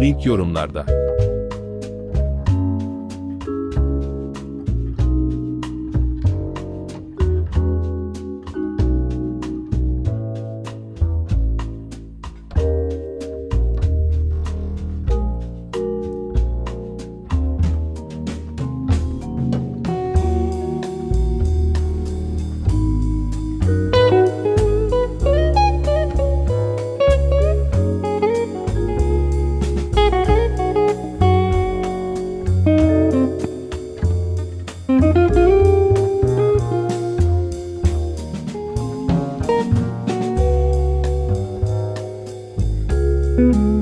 Link yorumlarda. thank mm -hmm. you